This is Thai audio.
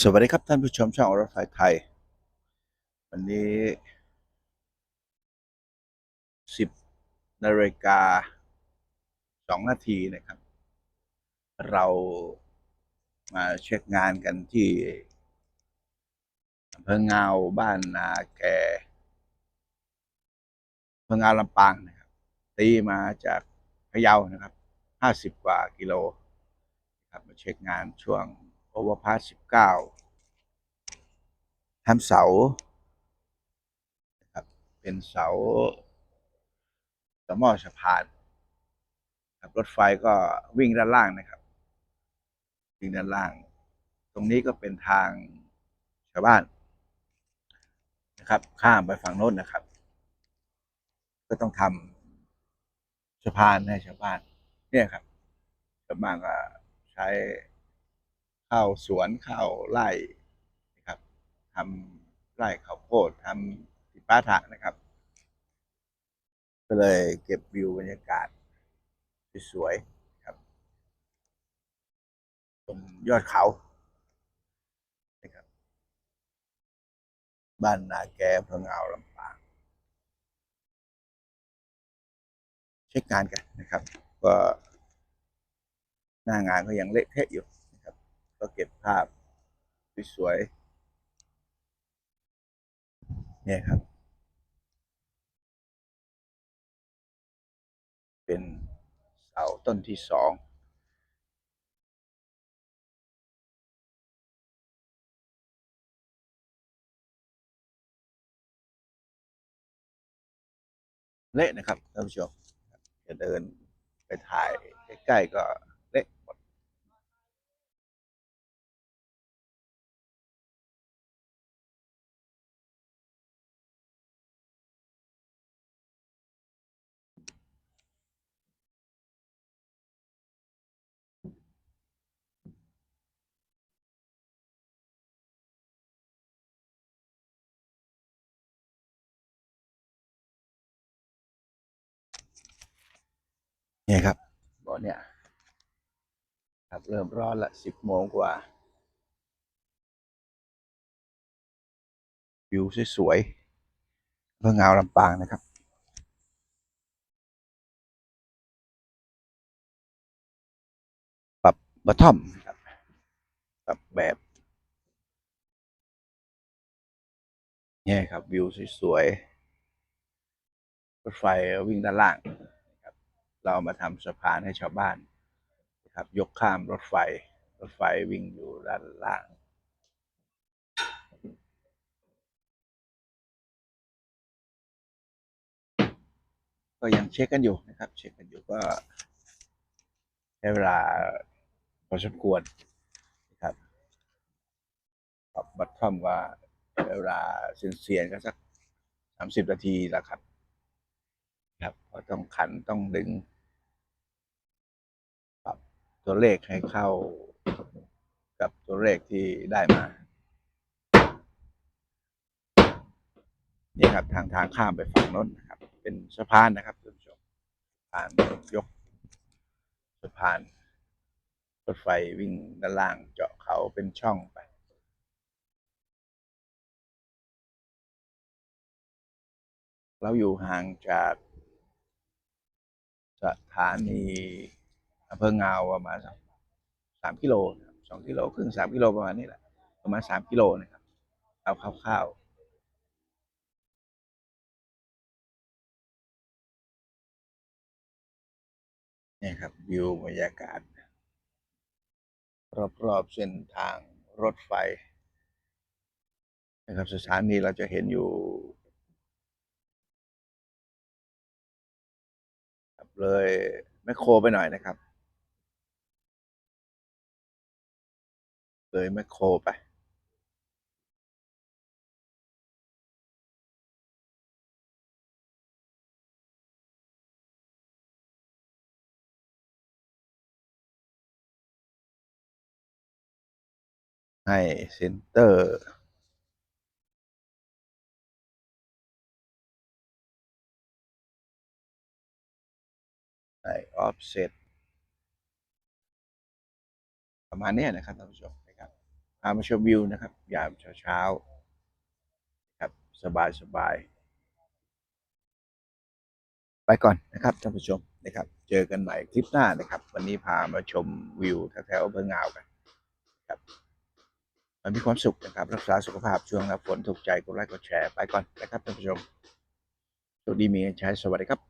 สวัสดีครับท่านผู้ชมช่องรถไฟไทย วันนี้สิบนาฬิกาสองนาทีนะครับ เรามาเช็คงานกันที่อำเภองาบ้านนาแกอำเภองาลำปางนะครับ ตีมาจากพะเยานะครับห้าสิบกว่ากิโลครับมาเช็คงานช่วง โอเวอร์พาสสิบเก้าทำเสาครับเป็นเสาต่อหม้อสะพานครับรถไฟก็วิ่งด้านล่างนะครับ วิ่งด้านล่าง ตรงนี้ก็เป็นทางชาวบ้านนะครับ ข้ามไปฝั่งโน้นนะครับ ก็ต้องทำสะพานให้ชาวบ้าน เนี่ยครับชาวบ้านก็ใช้ ข้าสวนเข้าไร่นะครับทำไร่ข้าวโพดทำติป้าถะนะครับ ก็เลยเก็บวิวบรรยากาศสวยๆครับบนยอดเขานะครับ บ้านนาแกอำเอาลำปางเช็คงานกันนะครับ ก็หน้างานก็ยังเละเทะอยู่ ก็เก็บภาพสวยๆเนี่ยครับ เป็นเสาต้นที่สองเละนะครับท่านผู้ชมจะเดินไปถ่ายใกล้ๆก็ เนี่ยครับบ่อเนี่ยครับเริ่มร้อนละสิบโมงกว่าวิวสวยๆเพื่องาวลำปางนะครับปรับบัททอมครับปรับแบบเนี่ยครับวิวสวยๆรถไฟวิ่งด้านล่าง เรามาทำสะพานให้ชาวบ้านนะครับยกข้ามรถไฟ รถไฟวิ่งอยู่ด้านล่าง ก็ยังเช็คกันอยู่นะครับ เช็คกันอยู่ก็ใช้เวลาพอสมควรนะครับปรับบัตรทอมก็ใช้เวลาเสียนเสียนๆก็สักสามสิบนาทีแหละครับ ครับเพราะต้องขันต้องดึง ตัวเลขให้เข้ากับตัวเลขที่ได้มา นี่ครับทางทางข้ามไปฝั่งน้นนะครับ เป็นสะพานนะครับท่านผู้ชมสะพานยกสะพานรถไฟวิ่งด้านล่างเจาะเขาเป็นช่องไปเราอยู่ห่างจากสถานี อำเภองาวประมาณสามกิโลสองกิโลครึ่งสามกิโลประมาณนี้แหละ ประมาณสามกิโลนะครับ เอาคร่าวๆนี่ครับวิวบรรยากาศ รอบๆเส้นทางรถไฟนะครับสถานีเราจะเห็นอยู่เลยแมคโครไปหน่อยนะครับ เลยแมคโครไปให้เซนเตอร์ ให้ออฟเซตประมาณนี้นะครับท่านผู้ชม พามาชมวิวนะครับ ยามเช้าๆครับสบายสบายไปก่อนนะครับท่านผู้ชมนะครับ เจอกันใหม่คลิปหน้านะครับ วันนี้พามาชมวิวแถวๆอำเภองาวกันครับมันมีความสุขนะครับ รักษาสุขภาพช่วงหน้าฝนถูกใจกดไลค์กดแชร์ไปก่อนนะครับท่านผู้ชมสวัสดีมีนใช้สวัสดีครับ